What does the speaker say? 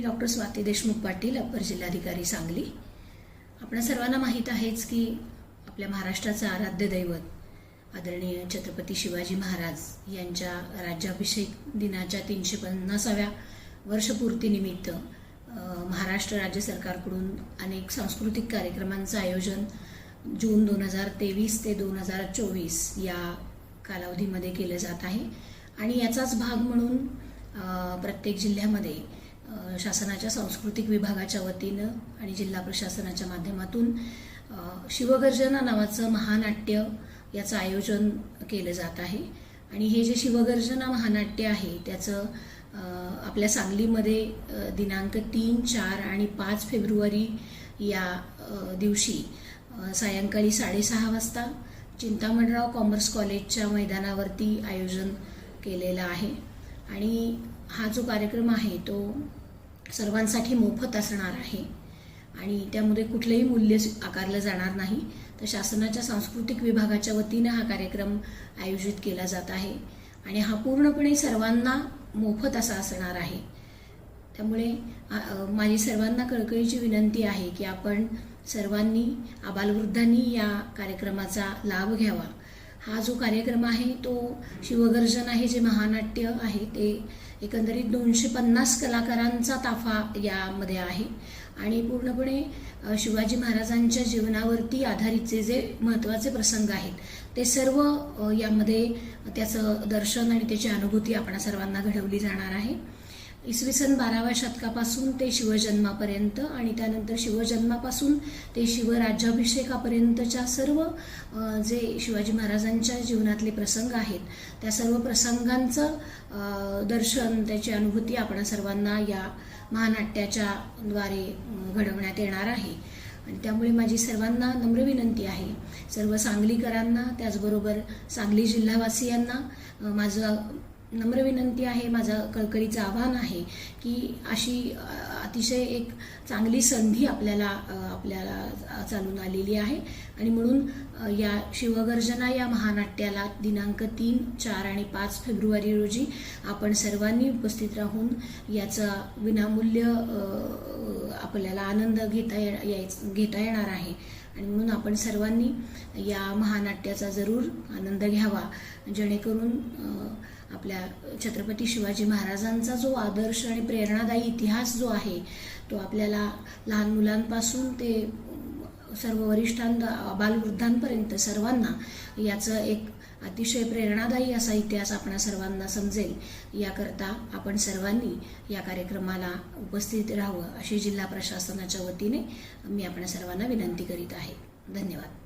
मी doctor Swati Deshmukh Patil upper जिल्हाधिकारी सांगली. आपल्या सर्वांना माहीत आहेच की आपल्या महाराष्ट्राचं आराध्य दैवत आदरणीय छत्रपती शिवाजी महाराज यांच्या राज्याभिषेक दिनाच्या तीनशे पन्नासाव्या वर्षपूर्तीनिमित्त महाराष्ट्र राज्य सरकारकडून अनेक सांस्कृतिक कार्यक्रमांचं आयोजन जून दोन हजार तेवीस ते दोन हजार चोवीस या कालावधीमध्ये केलं जात आहे. आणि याचाच भाग म्हणून प्रत्येक जिल्ह्यामध्ये शासनाच्या सांस्कृतिक विभागाच्या वतीनं आणि जिल्हा प्रशासनाच्या माध्यमातून शिवगर्जना नावाचं महानाट्य याचं आयोजन केलं जात आहे. आणि हे जे शिवगर्जना महानाट्य आहे त्याचं आपल्या सांगलीमध्ये दिनांक तीन चार आणि पाच फेब्रुवारी या दिवशी सायंकाळी साडेसहा वाजता चिंतामणराव कॉमर्स कॉलेजच्या मैदानावरती आयोजन केलेलं आहे. आणि हा जो कार्यक्रम आहे तो सर्वांसाठी मोफत असणार आहे. आणि त्यामध्ये कुठलंही मूल्य आकारलं जाणार नाही. तर शासनाच्या सांस्कृतिक विभागाच्या वतीनं हा कार्यक्रम आयोजित केला जात आहे. आणि हा पूर्णपणे सर्वांना मोफत असा असणार आहे. त्यामुळे माझी सर्वांना कळकळीची विनंती आहे की आपण सर्वांनी आबालवृद्धांनी या कार्यक्रमाचा लाभ घ्यावा. हा जो कार्यक्रम आहे तो शिवगर्जन आहे जे महानाट्य आहे ते एकंदरीत दोनशे पन्नास कलाकारांचा ताफा यामध्ये आहे. आणि पूर्णपणे शिवाजी महाराजांच्या जीवनावरती आधारितचे जे महत्त्वाचे प्रसंग आहेत ते सर्व यामध्ये त्याचं दर्शन आणि त्याची अनुभूती आपण सर्वांना घडवली जाणार आहे. इसवी सन बाराव्या शतकापासून ते शिवजन्मापर्यंत आणि त्यानंतर शिवजन्मापासून ते शिवराज्याभिषेकापर्यंतच्या सर्व जे शिवाजी महाराजांच्या जीवनातले प्रसंग आहेत त्या सर्व प्रसंगांचं दर्शन त्याची अनुभूती आपण सर्वांना या महानाट्याच्या द्वारे घडवण्यात येणार आहे. आणि त्यामुळे माझी सर्वांना नम्र विनंती आहे सर्व सांगलीकरांना त्याचबरोबर सांगली जिल्हावासियांना माझं नम्र विनंती आहे माझं कळकळीचं आव्हान आहे की अशी अतिशय एक चांगली संधी आपल्याला आपल्याला चालून आलेली आहे. आणि म्हणून या शिवगर्जना या महानाट्याला दिनांक तीन चार आणि पाच फेब्रुवारी रोजी आपण सर्वांनी उपस्थित राहून याचा विनामूल्य आपल्याला आनंद घेता ये घेता येणार आहे. आणि म्हणून आपण सर्वांनी या महानाट्याचा जरूर आनंद घ्यावा. जेणेकरून आपल्या छत्रपती शिवाजी महाराजांचा जो आदर्श आणि प्रेरणादायी इतिहास जो आहे तो आपल्याला लहान मुलांपासून ते सर्व वरिष्ठां बालवृद्धांपर्यंत सर्वांना याचं एक अतिशय प्रेरणादायी असा इतिहास आपण सर्वांना समजेल. याकरता आपण सर्वांनी या कार्यक्रमाला उपस्थित राहावं अशी जिल्हा प्रशासनाच्या वतीने मी आपण सर्वांना विनंती करीत आहे. धन्यवाद.